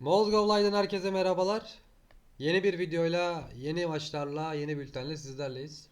Mozgov'lay'dan herkese merhabalar. Yeni bir videoyla, yeni maçlarla, yeni bültenle sizlerleyiz.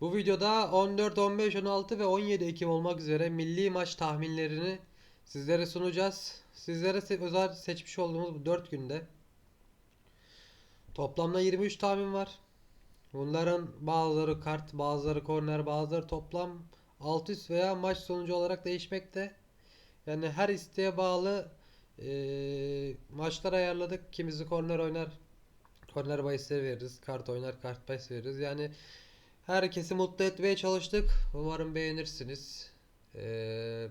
Bu videoda 14, 15, 16 ve 17 Ekim olmak üzere milli maç tahminlerini sizlere sunacağız. Sizlere özel seçmiş olduğumuz bu 4 günde toplamda 23 tahmin var. Bunların bazıları kart, bazıları korner, bazıları toplam alt üst veya maç sonucu olarak değişmekte. Yani her isteğe bağlı eee, maçlar ayarladık. Kimisi korner oynar. Korner bahisleri veririz. Kart oynar. Kart bahis veririz. Yani herkesi mutlu etmeye çalıştık. Umarım beğenirsiniz. Eee,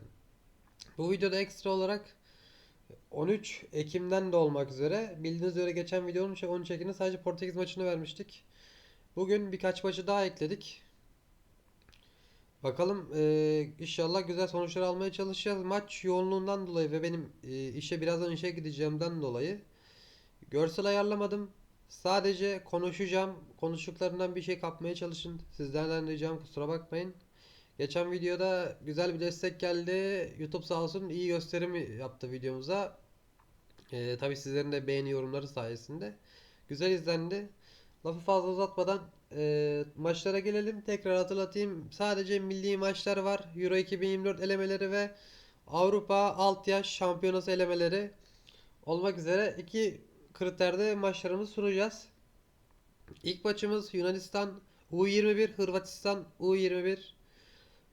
bu videoda ekstra olarak 13 Ekim'den de olmak üzere bildiğiniz üzere geçen videonun şey 13 Ekim'de sadece Portekiz maçını vermiştik. Bugün birkaç maçı daha ekledik. Bakalım eee, inşallah güzel sonuçlar almaya çalışacağız. Maç yoğunluğundan dolayı ve benim eee, işe birazdan işe gideceğimden dolayı görsel ayarlamadım. Sadece konuşacağım. Konuştuklarından bir şey kapmaya çalışın. Sizlerden ricam kusura bakmayın. Geçen videoda güzel bir destek geldi. YouTube sağ olsun iyi gösterim yaptı videomuza. Eee tabii sizlerin de beğeni yorumları sayesinde. Güzel izlendi. Lafı fazla uzatmadan eee, maçlara gelelim. Tekrar hatırlatayım. Sadece milli maçlar var. Euro 2024 elemeleri ve Avrupa alt yaş şampiyonası elemeleri olmak üzere iki kriterde maçlarımızı sunacağız. İlk maçımız Yunanistan U21, Hırvatistan U21.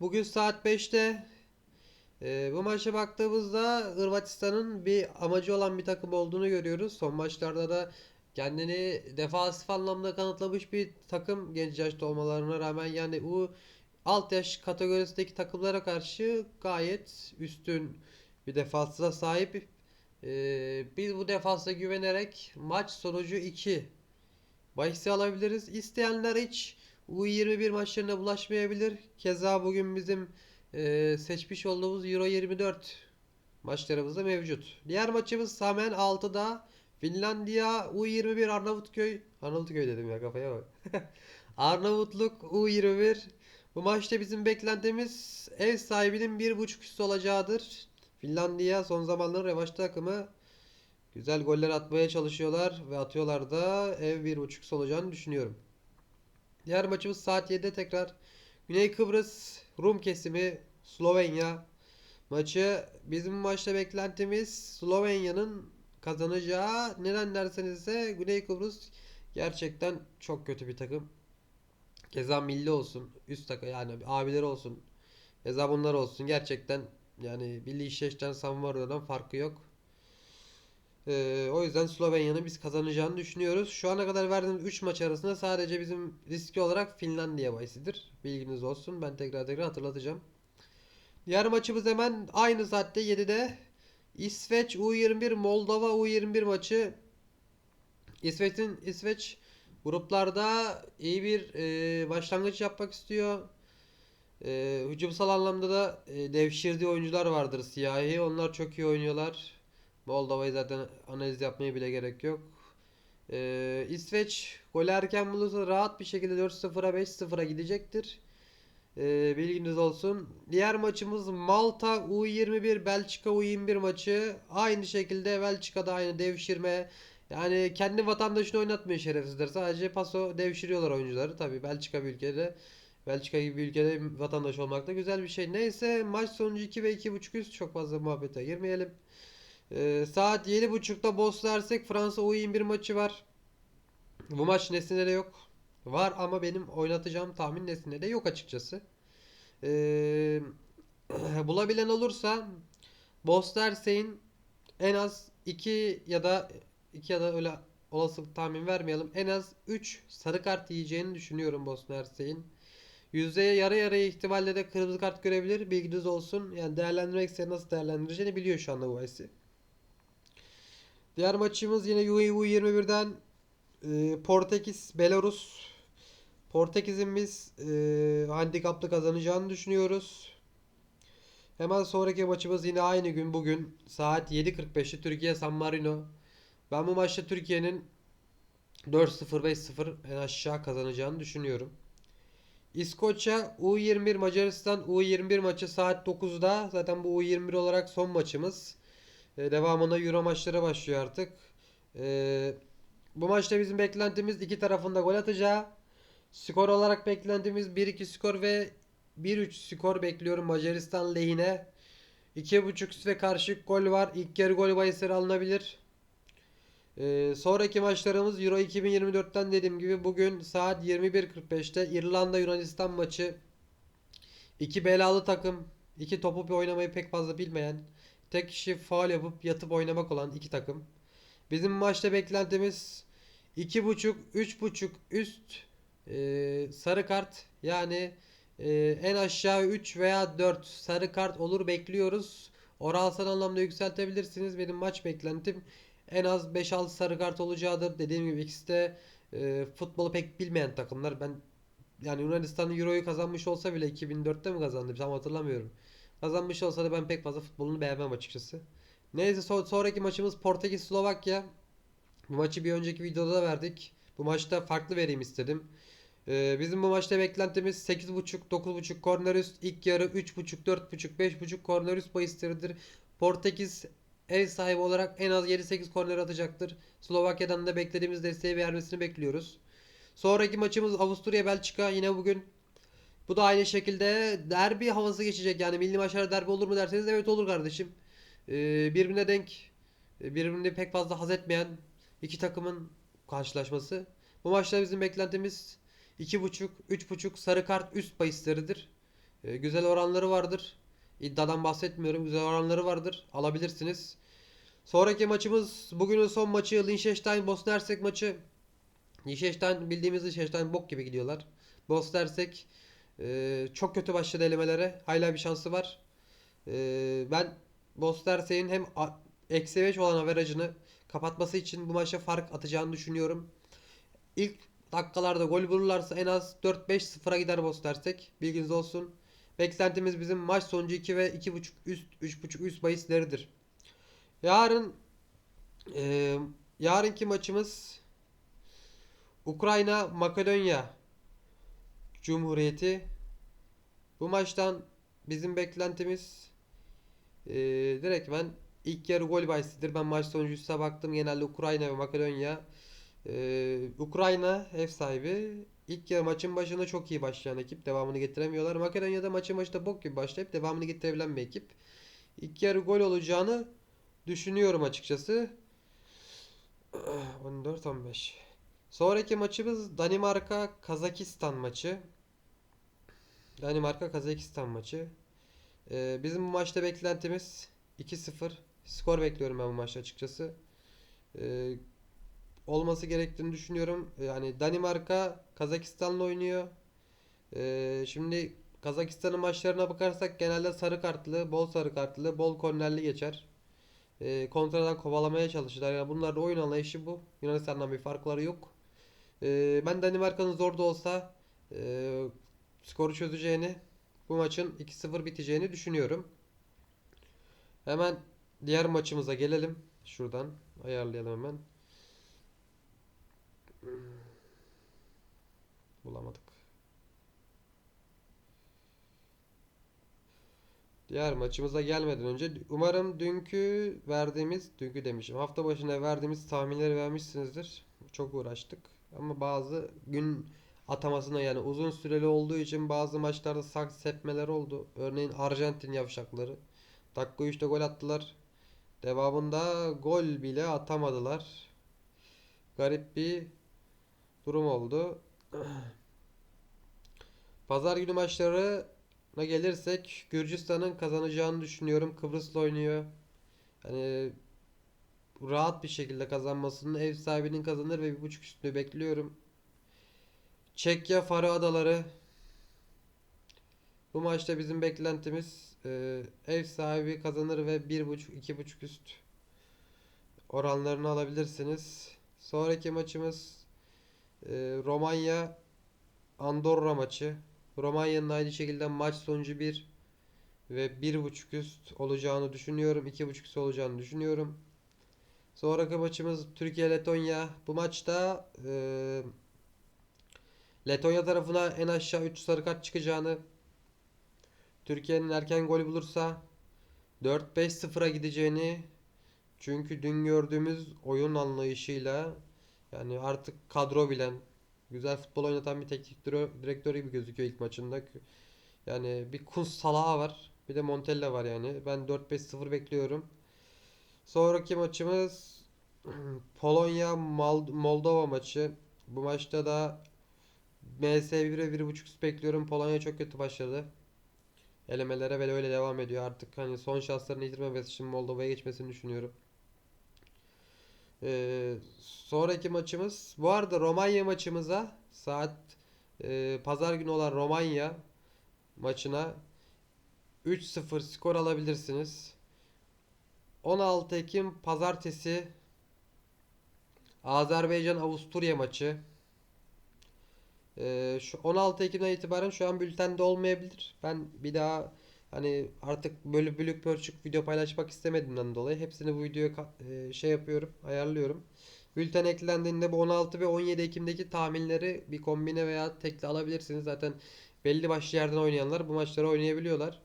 Bugün saat 5'te ee, bu maça baktığımızda Hırvatistan'ın bir amacı olan bir takım olduğunu görüyoruz. Son maçlarda da kendini defansif anlamda kanıtlamış bir takım genç yaşta olmalarına rağmen yani bu alt yaş kategorisindeki takımlara karşı gayet üstün bir defansa sahip. Ee, biz bu defansa güvenerek maç sonucu 2 bahisi alabiliriz. İsteyenler hiç U21 maçlarına bulaşmayabilir. Keza bugün bizim e, seçmiş olduğumuz Euro 24 maçlarımız da mevcut. Diğer maçımız Samen 6'da Finlandiya U21 Arnavutköy Arnavutköy dedim ya kafaya bak. Arnavutluk U21 bu maçta bizim beklentimiz ev sahibinin bir buçuk üstü olacağıdır. Finlandiya son zamanların revaç takımı güzel goller atmaya çalışıyorlar ve atıyorlar da ev bir buçuk üstü olacağını düşünüyorum. Diğer maçımız saat 7'de tekrar Güney Kıbrıs Rum kesimi Slovenya maçı bizim maçta beklentimiz Slovenya'nın kazanacağı. Neden derseniz ise Güney Kıbrıs gerçekten çok kötü bir takım. Keza milli olsun, üst takım yani abileri olsun. Keza bunlar olsun. Gerçekten yani Billy İşleş'ten San Marino'dan farkı yok. Ee, o yüzden Slovenya'nın biz kazanacağını düşünüyoruz. Şu ana kadar verdiğimiz 3 maç arasında sadece bizim riski olarak Finlandiya bahisidir. Bilginiz olsun. Ben tekrar tekrar hatırlatacağım. Diğer maçımız hemen aynı saatte 7'de. İsveç U21 Moldova U21 maçı. İsveç'in İsveç gruplarda iyi bir e, başlangıç yapmak istiyor. E, hücumsal anlamda da e, devşirdiği oyuncular vardır siyahi. Onlar çok iyi oynuyorlar. Moldova'yı zaten analiz yapmaya bile gerek yok. Ee, İsveç gol erken bulursa rahat bir şekilde 4-0'a 5-0'a gidecektir. Ee, bilginiz olsun. Diğer maçımız Malta U21 Belçika U21 maçı. Aynı şekilde Belçika'da aynı devşirme. Yani kendi vatandaşını oynatmıyor şerefsizler. Sadece paso devşiriyorlar oyuncuları. Tabii Belçika bir ülkede Belçika gibi bir ülkede vatandaş olmak da güzel bir şey. Neyse maç sonucu 2 ve 2.5 üst çok fazla muhabbete girmeyelim. Ee, saat 7.30'da Bosna Hersek Fransa U21 maçı var. Bu maç Nesin'de de yok. Var ama benim oynatacağım tahmin Nesin'de de yok açıkçası. Ee, bulabilen olursa Bosna Hersek'in en az 2 ya da 2 ya da öyle olasılık tahmin vermeyelim. En az 3 sarı kart yiyeceğini düşünüyorum Bosna Hersek'in. Yüzdeye yarı yarıya ihtimalle de kırmızı kart görebilir. Bilginiz olsun. Yani değerlendirmek ise nasıl değerlendireceğini biliyor şu anda bu IC. Diğer maçımız yine U21'den e, Portekiz Belarus. Portekiz'in biz e, handikaplı kazanacağını düşünüyoruz. Hemen sonraki maçımız yine aynı gün bugün saat 7.45'te Türkiye San Marino. Ben bu maçta Türkiye'nin 4-0 5-0 en aşağı kazanacağını düşünüyorum. İskoçya U21 Macaristan U21 maçı saat 9'da. Zaten bu U21 olarak son maçımız. E, devamında Euro maçları başlıyor artık. E, bu maçta bizim beklentimiz iki tarafında gol atacağı. Skor olarak beklentimiz 1-2 skor ve 1-3 skor bekliyorum Macaristan lehine. 2.5 üst ve karşılık gol var. İlk yarı gol bahisleri alınabilir. Ee, sonraki maçlarımız Euro 2024'ten dediğim gibi bugün saat 21.45'te İrlanda Yunanistan maçı. İki belalı takım, iki topu bir oynamayı pek fazla bilmeyen, tek kişi faul yapıp yatıp oynamak olan iki takım. Bizim maçta beklentimiz 2.5 3.5 üst e, sarı kart yani e, en aşağı 3 veya 4 sarı kart olur bekliyoruz. Oransal anlamda yükseltebilirsiniz. Benim maç beklentim en az 5-6 sarı kart olacağıdır. Dediğim gibi ikisi de e, futbolu pek bilmeyen takımlar. Ben yani Yunanistan Euro'yu kazanmış olsa bile 2004'te mi kazandı? Tam hatırlamıyorum. Kazanmış olsa da ben pek fazla futbolunu beğenmem açıkçası. Neyse so- sonraki maçımız Portekiz Slovakya. Bu maçı bir önceki videoda da verdik. Bu maçta farklı vereyim istedim. Ee, bizim bu maçta beklentimiz 8.5 9.5 korner üst ilk yarı 3.5 4.5 5.5 korner üst bahisleridir. Portekiz ev sahibi olarak en az 7-8 korner atacaktır. Slovakya'dan da beklediğimiz desteği vermesini bekliyoruz. Sonraki maçımız Avusturya Belçika yine bugün. Bu da aynı şekilde derbi havası geçecek. Yani milli maçlar derbi olur mu derseniz evet olur kardeşim. Ee, birbirine denk, birbirini pek fazla haz etmeyen iki takımın karşılaşması. Bu maçta bizim beklentimiz 2.5, 3.5 sarı kart üst bahisleridir. Ee, güzel oranları vardır. İddiadan bahsetmiyorum. Güzel oranları vardır. Alabilirsiniz. Sonraki maçımız bugünün son maçı Liechtenstein Bosna Hersek maçı. Liechtenstein bildiğimiz Liechtenstein bok gibi gidiyorlar. Bosna Hersek e, çok kötü başladı elemelere. Hala bir şansı var. E, ben Bosna Hersek'in hem eksi 5 olan averajını kapatması için bu maça fark atacağını düşünüyorum. İlk dakikalarda gol bulurlarsa en az 4-5 sıfıra gider Bosna Hersek. Bilginiz olsun. Beklentimiz bizim maç sonucu 2 ve 2.5 üst 3.5 üst bahisleridir. Yarın e, yarınki maçımız Ukrayna Makedonya Cumhuriyeti. Bu maçtan bizim beklentimiz e, direkt ben ilk yarı gol bahisidir. Ben maç sonucusuna baktım. Genelde Ukrayna ve Makedonya. E, Ukrayna ev sahibi. İlk yarı maçın başında çok iyi başlayan ekip. Devamını getiremiyorlar. Makedonya'da maçın başında bok gibi başlayıp devamını getirebilen bir ekip. İlk yarı gol olacağını düşünüyorum açıkçası. 14-15. Sonraki maçımız Danimarka Kazakistan maçı. Danimarka Kazakistan maçı. Ee, bizim bu maçta beklentimiz 2-0. Skor bekliyorum ben bu maçta açıkçası. Ee, olması gerektiğini düşünüyorum. Yani Danimarka Kazakistan'la oynuyor. Ee, şimdi Kazakistan'ın maçlarına bakarsak genelde sarı kartlı, bol sarı kartlı, bol kornerli geçer. Ee, kontradan kovalamaya çalışırlar. Yani bunlar da oyun anlayışı bu. Yunanistan'dan bir farkları yok. Ee, ben Danimarka'nın zor da olsa e, skoru çözeceğini, bu maçın 2-0 biteceğini düşünüyorum. Hemen diğer maçımıza gelelim. Şuradan ayarlayalım hemen. Bulamadık. Diğer maçımıza gelmeden önce umarım dünkü verdiğimiz, dünkü demişim, hafta başında verdiğimiz tahminleri vermişsinizdir. Çok uğraştık ama bazı gün atamasına yani uzun süreli olduğu için bazı maçlarda sak sepmeler oldu. Örneğin Arjantin yavşakları. Dakika 3'te gol attılar. Devamında gol bile atamadılar. Garip bir durum oldu. Pazar günü maçlarına gelirsek Gürcistan'ın kazanacağını düşünüyorum. Kıbrıs'la oynuyor. Hani rahat bir şekilde kazanmasını ev sahibinin kazanır ve bir buçuk üstünü bekliyorum. Çekya Faroe Adaları. Bu maçta bizim beklentimiz e, ev sahibi kazanır ve bir buçuk iki buçuk üst oranlarını alabilirsiniz. Sonraki maçımız Romanya Andorra maçı. Romanya'nın aynı şekilde maç sonucu 1 ve 1.5 üst olacağını düşünüyorum. 2.5 üst olacağını düşünüyorum. Sonraki maçımız Türkiye Letonya. Bu maçta e, Letonya tarafına en aşağı 3 sarı kart çıkacağını Türkiye'nin erken gol bulursa 4-5-0'a gideceğini Çünkü dün gördüğümüz oyun anlayışıyla yani artık kadro bilen, güzel futbol oynatan bir teknik dire- direktör gibi gözüküyor ilk maçında. Yani bir Kuntz Salah var. Bir de Montella var yani. Ben 4-5-0 bekliyorum. Sonraki maçımız Polonya Moldova maçı. Bu maçta da MS 1'e 1.5 üst bekliyorum. Polonya çok kötü başladı. Elemelere böyle öyle devam ediyor. Artık hani son şanslarını yitirmemesi için Moldova'ya geçmesini düşünüyorum. Ee, sonraki maçımız bu arada Romanya maçımıza saat e, pazar günü olan Romanya maçına 3-0 skor alabilirsiniz. 16 Ekim pazartesi Azerbaycan Avusturya maçı. Ee, şu 16 Ekim'den itibaren şu an bültende olmayabilir. Ben bir daha hani artık böyle bölük pörçük video paylaşmak istemediğimden dolayı hepsini bu videoya e, şey yapıyorum, ayarlıyorum. Bülten eklendiğinde bu 16 ve 17 Ekim'deki tahminleri bir kombine veya tekli alabilirsiniz. Zaten belli başlı yerden oynayanlar bu maçları oynayabiliyorlar.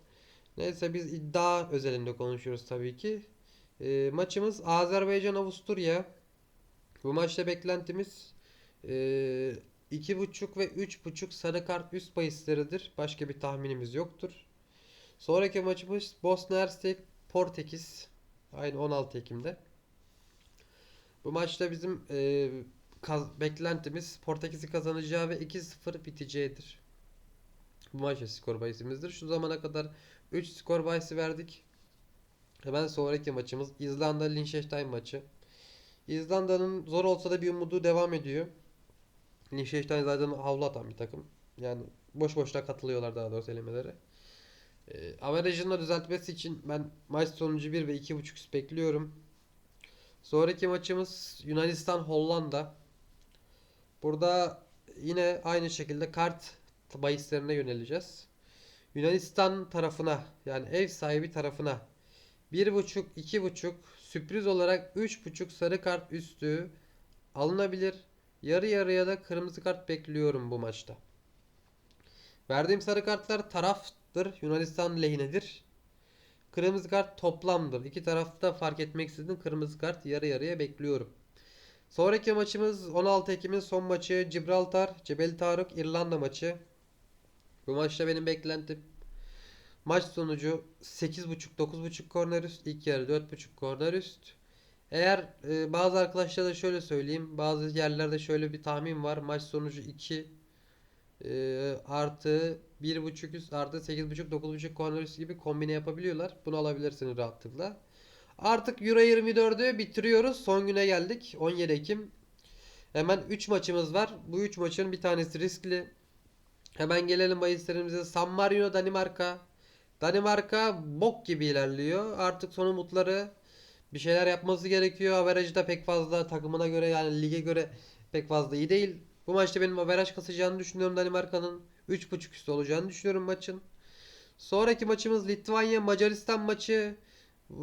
Neyse biz iddia özelinde konuşuyoruz tabii ki. Ee, maçımız Azerbaycan Avusturya. Bu maçta beklentimiz e, iki buçuk ve üç buçuk sarı kart üst bahisleridir. Başka bir tahminimiz yoktur. Sonraki maçımız Bosna Hersek Portekiz. Aynı 16 Ekim'de. Bu maçta bizim e, kaz- beklentimiz Portekiz'i kazanacağı ve 2-0 biteceğidir. Bu maçta skor bahisimizdir. Şu zamana kadar 3 skor bahisi verdik. Hemen sonraki maçımız İzlanda Liechtenstein maçı. İzlanda'nın zor olsa da bir umudu devam ediyor. Liechtenstein zaten havlu atan bir takım. Yani boş boşuna katılıyorlar daha doğrusu elemelere. E, averajını düzeltmesi için ben maç sonucu 1 ve 2.5 üst bekliyorum. Sonraki maçımız Yunanistan Hollanda. Burada yine aynı şekilde kart bahislerine yöneleceğiz. Yunanistan tarafına yani ev sahibi tarafına 1.5 2.5 sürpriz olarak 3.5 sarı kart üstü alınabilir. Yarı yarıya da kırmızı kart bekliyorum bu maçta. Verdiğim sarı kartlar taraftır. Yunanistan lehinedir. Kırmızı kart toplamdır. İki tarafta fark etmeksizin kırmızı kart yarı yarıya bekliyorum. Sonraki maçımız 16 Ekim'in son maçı Gibraltar, Cebel Tarık, İrlanda maçı. Bu maçta benim beklentim maç sonucu 8.5 9.5 korner üst, ilk yarı 4.5 korner üst. Eğer e, bazı arkadaşlara da şöyle söyleyeyim. Bazı yerlerde şöyle bir tahmin var. Maç sonucu 2 e, artı 1.5 üst artı 8.5 9.5 korner üst gibi kombine yapabiliyorlar. Bunu alabilirsiniz rahatlıkla. Artık Euro 24'ü bitiriyoruz. Son güne geldik. 17 Ekim. Hemen 3 maçımız var. Bu 3 maçın bir tanesi riskli. Hemen gelelim bahislerimize. San Marino Danimarka. Danimarka bok gibi ilerliyor. Artık son umutları bir şeyler yapması gerekiyor. Averajı da pek fazla takımına göre yani lige göre pek fazla iyi değil. Bu maçta benim averaj kasacağını düşünüyorum Danimarka'nın. 3.5 üstü olacağını düşünüyorum maçın. Sonraki maçımız Litvanya Macaristan maçı. Ee,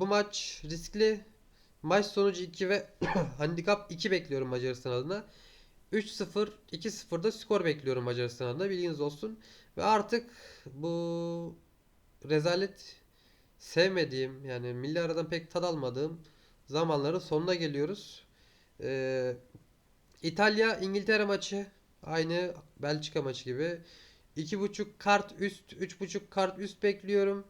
Bu maç riskli. Maç sonucu 2 ve handikap 2 bekliyorum Macaristan adına. 3-0, 2-0'da skor bekliyorum Macaristan adına bilginiz olsun. Ve artık bu rezalet sevmediğim yani milli aradan pek tad almadığım zamanların sonuna geliyoruz. Ee, İtalya İngiltere maçı aynı Belçika maçı gibi. 2.5 kart üst, 3.5 kart üst bekliyorum.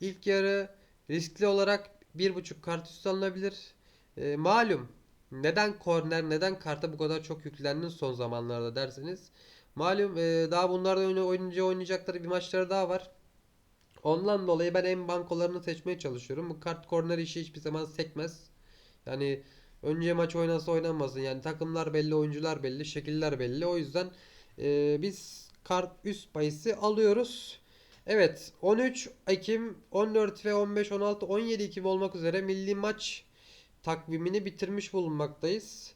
İlk yarı riskli olarak 1.5 kart üst alınabilir. Ee, malum neden korner, neden karta bu kadar çok yüklendin son zamanlarda derseniz. Malum e, daha bunlardan oyna- oynayınca oynayacakları bir maçları daha var. Ondan dolayı ben en bankolarını seçmeye çalışıyorum. Bu kart korner işi hiçbir zaman sekmez. Yani önce maç oynansa oynanmasın. Yani takımlar belli, oyuncular belli, şekiller belli. O yüzden e, biz kart üst bahisi alıyoruz. Evet 13 Ekim, 14 ve 15, 16, 17 Ekim olmak üzere milli maç takvimini bitirmiş bulunmaktayız.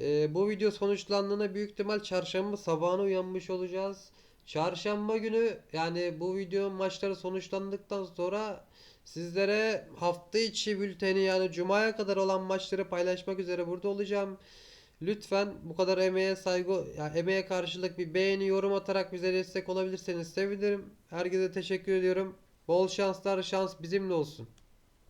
Ee, bu video sonuçlandığında büyük ihtimal çarşamba sabahına uyanmış olacağız. Çarşamba günü yani bu video maçları sonuçlandıktan sonra sizlere hafta içi bülteni yani cumaya kadar olan maçları paylaşmak üzere burada olacağım. Lütfen bu kadar emeğe saygı, ya emeğe karşılık bir beğeni, yorum atarak bize destek olabilirseniz sevinirim. Herkese teşekkür ediyorum. Bol şanslar, şans bizimle olsun.